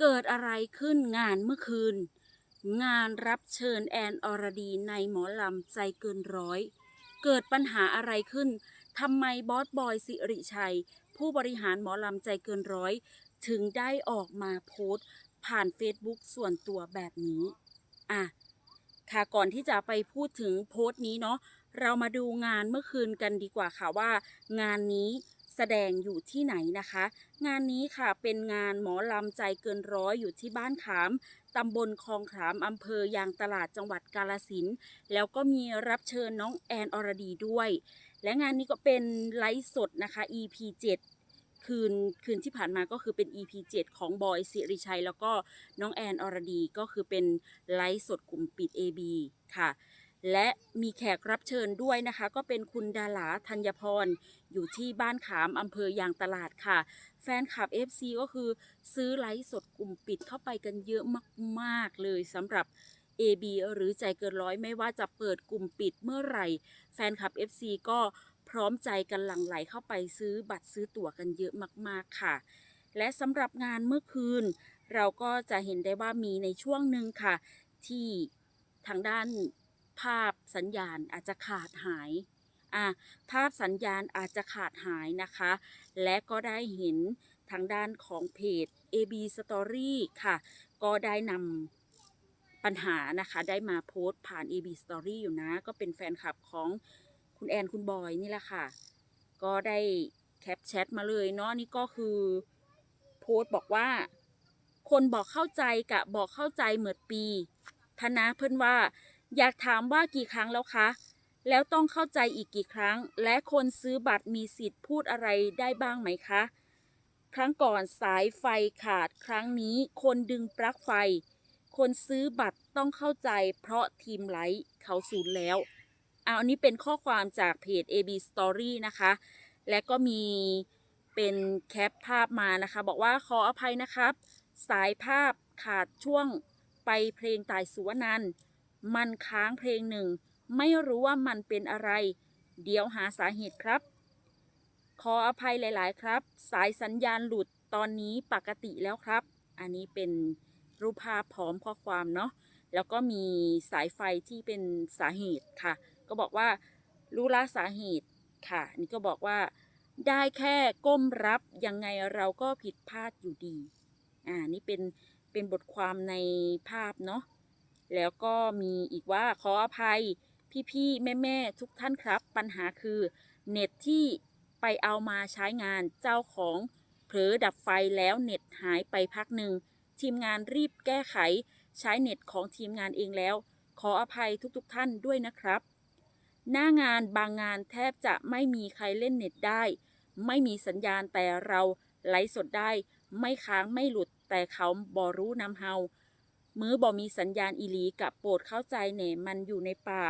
เกิดอะไรขึ้นงานเมื่อคืน งานรับเชิญแอนอรดีในหมอลำใจเกินร้อย เกิดปัญหาอะไรขึ้นทำไมบอสบอยสิริชัย ผู้บริหารหมอลำใจเกินร้อย ถึงได้ออกมาโพสต์ ผ่าน Facebook ส่วนตัวแบบนี้อะค่ะก่อนที่จะไปพูดถึงโพสต์นี้เนาะเรามาดูงานเมื่อคืนกันดีกว่าค่ะว่า งานนี้ แสดงอยู่ที่ไหนนะคะ งานนี้ค่ะเป็นงานหมอลำใจเกินร้อยอยู่ที่บ้านขามตำบลคลองขามอำเภอยางตลาดจังหวัดกาลสินแล้วก็มีรับเชิญน้องแอนอรดีด้วย และงานนี้ก็เป็นไลฟ์สดนะคะ EP 7คืนคืนที่ผ่านมาก็คือเป็น EP 7 ของบอยสิริชัย แล้วก็น้องแอนอรดีก็คือเป็นไลฟ์สดกลุ่มปิด AB ค่ะ และมีแขกรับเชิญด้วยนะคะ ก็เป็นคุณดาราธัญพร อยู่ที่บ้านขามอำเภอยางตลาดค่ะ แฟนคลับ FC ก็คือซื้อไลฟ์สดกลุ่มปิดเข้าไปกันเยอะมากๆเลยสำหรับ AB หรือใจเกินร้อยไม่ว่าจะเปิดกลุ่มปิดเมื่อไหร่ แฟนคลับ FC ก็พร้อมใจกันหลั่งไหลเข้าไปซื้อบัตรซื้อตั๋วกันเยอะมากๆค่ะ และสำหรับงานเมื่อคืน เราก็จะเห็นได้ว่ามีในช่วงหนึ่งค่ะ ที่ทางด้าน ภาพสัญญาณอาจจะขาดหายอะภาพสัญญาณอาจจะขาดหายนะคะ และก็ได้เห็นทางด้านของเพจ AB Story ค่ะ ก็ได้นำปัญหานะคะ ได้มาโพสต์ผ่าน AB Story อยู่นะ ก็เป็นแฟนคลับของคุณแอนคุณบอยนี่แหละค่ะ ก็ได้แคปแชทมาเลยเนาะนี่ก็คือโพสต์บอกว่า คนบอกเข้าใจกะบอกเข้าใจเหมือนปีธนะเพื่อนว่า อยากถามว่ากี่ครั้งแล้วคะ แล้วต้องเข้าใจอีกกี่ครั้ง และคนซื้อบัตรมีสิทธิ์พูดอะไรได้บ้างไหมคะ ครั้งก่อนสายไฟขาดครั้งนี้ คนดึงปลั๊กไฟ คนซื้อบัตรต้องเข้าใจ เพราะทีมไลท์เขาสูญแล้วเอาอันนี้เป็นข้อความจากเพจ AB Story นะคะ และก็มีเป็นแคปภาพมานะคะ บอกว่าขออภัยนะครับ สายภาพขาดช่วงไปเพลงตายสุวนันท์ มันค้างเพลงหนึ่ง ไม่รู้ว่ามันเป็นอะไร เดี๋ยวหาสาเหตุครับ ขออภัยหลาย ๆ ครับ สายสัญญาณหลุดตอนนี้ปกติแล้วครับ อันนี้เป็นรูปภาพพร้อมข้อความเนาะ แล้วก็มีสายไฟที่เป็นสาเหตุค่ะ ก็บอกว่ารู้ละสาเหตุค่ะ นี่ก็บอกว่า ได้แค่ก้มรับยังไงเราก็ผิดพลาดอยู่ดี อ่า นี่เป็นเป็นบทความในภาพเนาะ แล้วก็มีอีกว่าขออภัยพี่ๆแม่ๆทุกท่านครับ ปัญหาคือเน็ตที่ไปเอามาใช้งานเจ้าของเผลอดับไฟแล้วเน็ตหายไปพักหนึ่ง ทีมงานรีบแก้ไข ใช้เน็ตของทีมงานเองแล้ว ขออภัยทุกๆท่านด้วยนะครับ หน้างานบางงานแทบจะไม่มีใครเล่นเน็ตได้ ไม่มีสัญญาณแต่เราไลฟ์สดได้ ไม่ค้างไม่หลุดแต่เขาบอรู้นำเฮา มือบ่มีสัญญาณอีหลีกับโปรดเข้าใจเน่มันอยู่ในป่า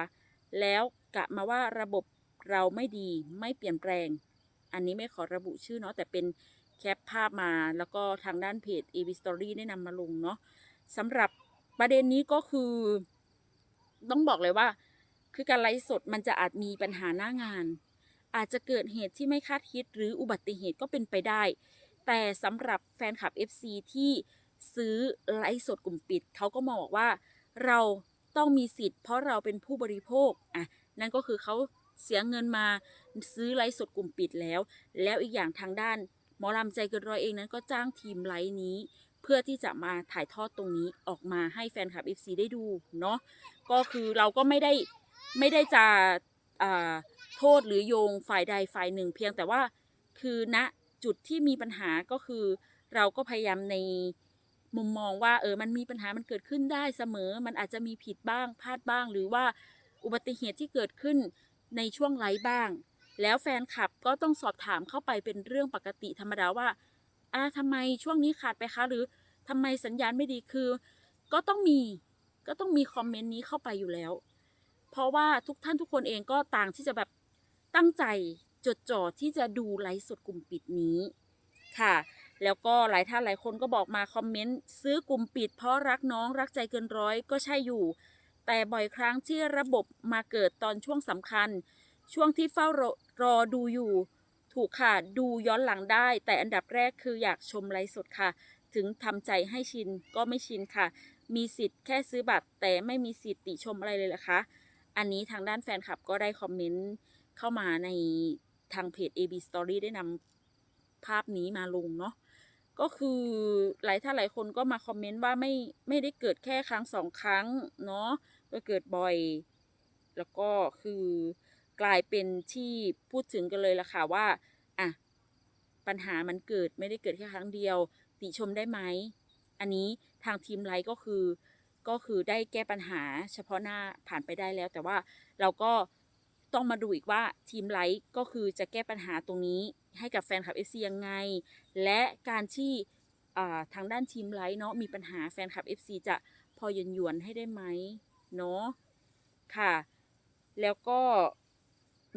แล้วกะมาว่าระบบเราไม่ดีไม่เปลี่ยนแปลง อันนี้ไม่ขอระบุชื่อเนาะแต่เป็นแคปภาพมาแล้วก็ทางด้านเพจ AB Story ได้นำมาลงเนาะสำหรับประเด็นนี้ก็คือ ต้องบอกเลยว่า คือการไลฟ์สดมันจะอาจมีปัญหาหน้างาน อาจจะเกิดเหตุที่ไม่คาดคิดหรืออุบัติเหตุก็เป็นไปได้ แต่สำหรับแฟนคลับ FC ที่ ซื้อไลฟ์สดกลุ่มปิด เขาก็มองบอกว่าเราต้องมีสิทธิ์เพราะเราเป็นผู้บริโภคอะนั่นก็คือเขาเสียเงินมาซื้อไลฟ์สดกลุ่มปิดแล้ว แล้วอีกอย่างทางด้านหมอลำใจเกินร้อยเองนั้นก็จ้างทีมไลฟ์นี้ เพื่อที่จะมาถ่ายทอดตรงนี้ออกมาให้แฟนคลับ FC ได้ดูเนาะก็คือเราก็ไม่ได้ไม่ได้จะโทษหรือโยงฝ่ายใดฝ่ายหนึ่ง เพียงแต่ว่าคือณจุดที่มีปัญหาก็คือเราก็พยายามใน มุมมองว่าเออมันมีปัญหามันเกิดขึ้นได้เสมอ มันอาจจะมีผิดบ้างพลาดบ้าง หรือว่าอุบัติเหตุที่เกิดขึ้นในช่วงไลฟ์บ้าง แล้วแฟนคลับก็ต้องสอบถามเข้าไปเป็นเรื่องปกติธรรมดาว่าอ่าทำไมช่วงนี้ขาดไปคะหรือทำไมสัญญาณไม่ดีคือ ก็ต้องมีก็ต้องมีคอมเมนต์นี้เข้าไปอยู่แล้ว เพราะว่าทุกท่านทุกคนเองก็ต่างที่จะแบบตั้งใจจดจ่อที่จะดูไลฟ์สดกลุ่มปิดนี้ค่ะ แล้วก็หลายท่านหลายคนก็บอกมาคอมเมนต์ซื้อกลุ่มปิดเพราะรักน้องรักใจเกินร้อยก็ใช่อยู่ แต่บ่อยครั้งที่ระบบมาเกิดตอนช่วงสำคัญ ช่วงที่เฝ้ารอรอดูอยู่ ถูกค่ะดูย้อนหลังได้ แต่อันดับแรกคืออยากชมไลฟ์สดค่ะ ถึงทำใจให้ชินก็ไม่ชินค่ะ มีสิทธิ์แค่ซื้อบัตร แต่ไม่มีสิทธิ์ติชมอะไรเลยเหรอคะอันนี้ทางด้านแฟนคลับก็ได้คอมเมนต์เข้ามาในทางเพจ AB Story ได้นำภาพนี้มาลงเนาะ ก็คือหลายท่านหลายคนก็มาคอมเมนต์ว่าไม่ไม่ได้เกิดแค่ครั้งสองครั้งเนาะก็เกิดบ่อย แล้วก็คือกลายเป็นที่พูดถึงกันเลยล่ะค่ะว่าอะปัญหามันเกิดไม่ได้เกิดแค่ครั้งเดียว ติชมได้ไหม อันนี้ทางทีมไลท์ก็คือก็คือได้แก้ปัญหาเฉพาะหน้าผ่านไปได้แล้ว แต่ว่าเราก็ต้องมาดูอีกว่าทีมไลท์ก็คือจะแก้ปัญหาตรงนี้ ให้กับแฟนคลับ FC ยังไง และการที่ทางด้านทีมไลท์เนาะมีปัญหาแฟนคลับ FC จะพอหยวนหยวนให้ได้ไหมเนาะค่ะ แล้วก็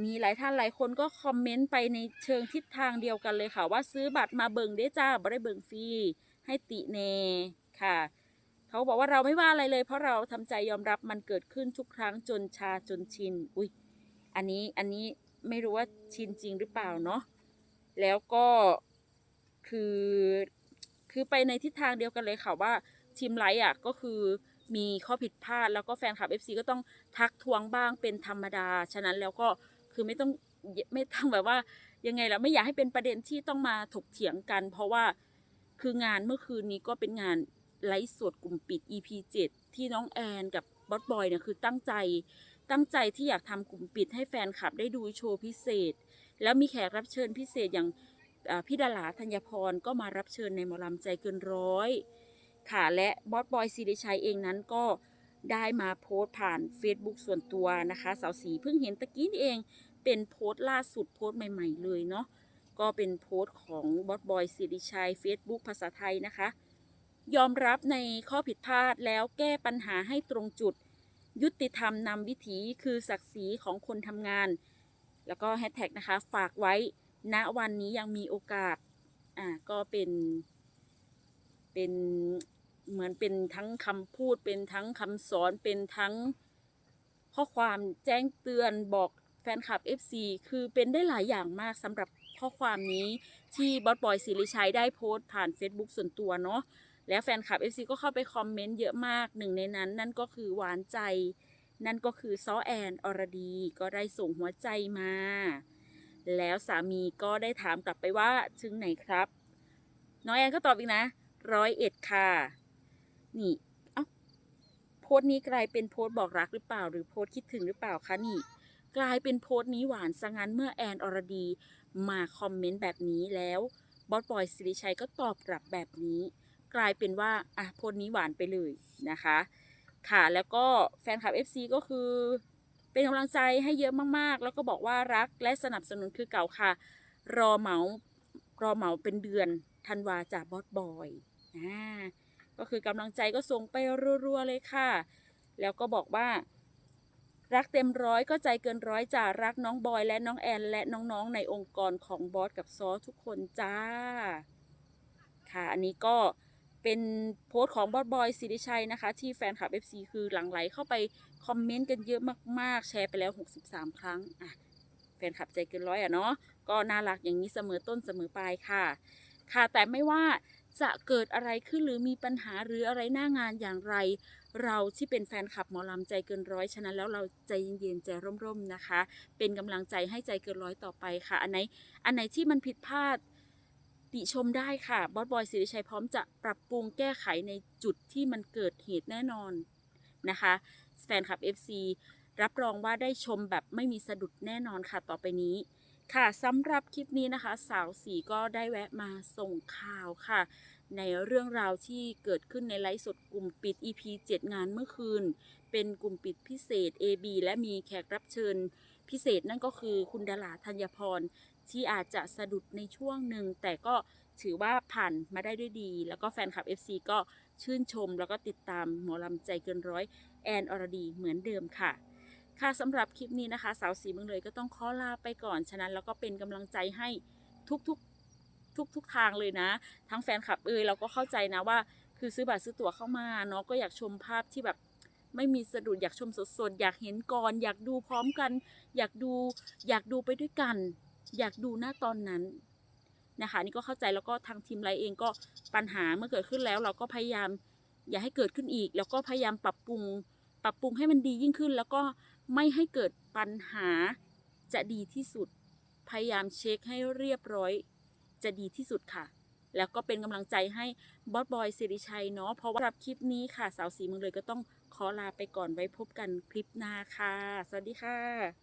มีหลายท่านหลายคนก็คอมเมนต์ไปในเชิงทิศทางเดียวกันเลยค่ะ ว่าซื้อบัตรมาเบิงได้จ้าบ่ได้เบิงฟรีให้ติแน่ค่ะ เขาบอกว่าเราไม่ว่าอะไรเลย เพราะเราทำใจยอมรับมันเกิดขึ้นทุกครั้งจนชาจนชิน อุ้ยอันนี้อันนี้ไม่รู้ว่าชินจริงหรือเปล่าเนาะ แล้วก็คือคือไปในทิศทางเดียวกันเลยค่ะว่าทีมไลท์อะก็คือมีข้อผิดพลาด แล้วก็แฟนคลับ FC ก็ต้องทักทวงบ้างเป็นธรรมดา ฉะนั้นแล้วก็คือไม่ต้องไม่ต้องแบบว่ายังไงล่ะไม่อยากให้เป็นประเด็นที่ต้องมาถกเถียงกัน เพราะว่าคืองานเมื่อคืนนี้ก็เป็นงานไลฟ์สดกลุ่มปิด EP 7ที่น้องแอนกับบอสบอยเนี่ยคือตั้งใจตั้งใจที่อยากทำกลุ่มปิดให้แฟนคลับได้ดูโชว์พิเศษ แล้วมีแขกรับเชิญพิเศษอย่างพี่ดาราธัญพรก็มารับเชิญในหมอลำใจเกินร้อยค่ะและบอสบอยซีริชัยเองนั้นก็ได้มาโพสต์ผ่าน Facebook ส่วนตัวนะคะ สาวสีเพิ่งเห็นตะกี้นี่เองเป็นโพสต์ล่าสุดโพสต์ใหม่ๆเลยเนาะก็เป็นโพสต์ของบอสบอยซีริชัย Facebook ภาษาไทยนะคะ ยอมรับในข้อผิดพลาดแล้วแก้ปัญหาให้ตรงจุด ยุติธรรมนำวิถีคือศักดิ์ศรีของคนทำงาน แล้วก็แฮชแท็กนะคะ ฝากไว้ณวันนี้ยังมีโอกาส อ่า ก็เป็น เป็นเหมือนเป็นทั้งคำพูด เป็นทั้งคำสอน เป็นทั้งข้อความแจ้งเตือนบอกแฟนคลับ FC คือเป็นได้หลายอย่างมากสำหรับข้อความนี้ที่บอสบอยศิริชัยได้โพสต์ผ่าน Facebook ส่วนตัวเนาะแล้วแฟนคลับ FC ก็เข้าไปคอมเมนต์เยอะมากหนึ่งในนั้น นั่นก็คือหวานใจ นั่นก็คือซ้อแอนอรดีก็ได้ส่งหัวใจมา แล้วสามีก็ได้ถามกลับไปว่าถึงไหนครับ น้องแอนก็ตอบอีกนะ ร้อยเอ็ดค่ะ นี่เอ้าโพสต์นี้กลายเป็นโพสต์บอกรักหรือเปล่า หรือโพสต์คิดถึงหรือเปล่าคะนี่ กลายเป็นโพสต์นี้หวานซะงั้นเมื่อแอนอรดีมาคอมเมนต์แบบนี้แล้วบอสบอยสิริชัยก็ตอบกลับแบบนี้ กลายเป็นว่าอะโพสต์นี้หวานไปเลยนะคะ ค่ะ แล้วก็แฟนคลับ FC ก็คือ เป็นกำลังใจให้เยอะมากๆ แล้วก็บอกว่ารักและสนับสนุนคือเก่าค่ะ รอเหมารอเหมาเป็นเดือนธันวาจากบอสบอยอ่าก็คือกำลังใจก็ส่งไปรัวๆเลยค่ะ แล้วก็บอกว่า รักเต็มร้อยก็ใจเกินร้อยจ้ารักน้องบอยและน้องแอน และน้องๆในองค์กรของบอสกับซอทุกคนจ้า ค่ะ อันนี้ก็ เป็นโพสต์ของบอสบอยสิริชัยนะคะ ที่แฟนคลับ FC คือหลั่งไหลเข้าไปคอมเมนต์กันเยอะมากๆ แชร์ไปแล้ว 63 ครั้งอะแฟนคลับใจเกินร้อยอะเนาะก็น่ารักอย่างนี้เสมอต้นเสมอปลายค่ะ ค่ะแต่ไม่ว่าจะเกิดอะไรขึ้นหรือมีปัญหาหรืออะไรหน้างานอย่างไร เราที่เป็นแฟนคลับหมอลำใจเกินร้อยฉะนั้นแล้วเราใจเย็นๆใจร่มๆนะคะ เป็นกำลังใจให้ใจเกินร้อยต่อไปค่ะ อันไหนอันไหนที่มันผิดพลาด ติชมได้ค่ะบอสบอยสิริชัยพร้อมจะปรับปรุงแก้ไขในจุดที่มันเกิดเหตุแน่นอนนะคะ แฟนคลับ FC รับรองว่าได้ชมแบบไม่มีสะดุดแน่นอนค่ะต่อไปนี้ ค่ะสำหรับคลิปนี้นะคะ สาวสีก็ได้แวะมาส่งข่าวค่ะ ในเรื่องราวที่เกิดขึ้นในไลฟ์สดกลุ่มปิด EP 7 งานเมื่อคืน เป็นกลุ่มปิดพิเศษ AB และมีแขกรับเชิญ พิเศษนั่นก็คือคุณดาราธัญพรที่อาจจะสะดุดในช่วงหนึ่ง แต่ก็ถือว่าผ่านมาได้ด้วยดี แล้วก็แฟนคลับ FC ก็ชื่นชม แล้วก็ติดตามหมอลำใจเกินร้อยแอนอรดีเหมือนเดิมค่ะ ค่ะสำหรับคลิปนี้นะคะ สาวสีเมืองเลยก็ต้องขอลาไปก่อน ฉะนั้นแล้วก็เป็นกำลังใจให้ทุกๆทุกๆทางเลยนะ ทั้งแฟนคลับเอยเราก็เข้าใจนะว่า คือซื้อบัตรซื้อตั๋วเข้ามาเนาะก็อยากชมภาพที่แบบ ไม่มีสะดุดอยากชมสดๆ อยากเห็นก่อน อยากดูพร้อมกัน อยากดูอยากดูไปด้วยกัน อยากดูหน้าตอนนั้นนะคะนี่ก็เข้าใจแล้วก็ทางทีมไลน์เองก็ปัญหาเมื่อเกิดขึ้นแล้ว เราก็พยายามอย่าให้เกิดขึ้นอีก แล้วก็พยายามปรับปรุง ปรับปรุงให้มันดียิ่งขึ้น แล้วก็ไม่ให้เกิดปัญหาจะดีที่สุด พยายามเช็คให้เรียบร้อยจะดีที่สุดค่ะ แล้วก็เป็นกำลังใจให้บอสบอยสิริชัยเนาะเพราะว่ารับคลิปนี้ค่ะสาวสีเมืองเลยก็ต้อง ขอลาไปก่อนไว้พบกันคลิปหน้าค่ะ สวัสดีค่ะ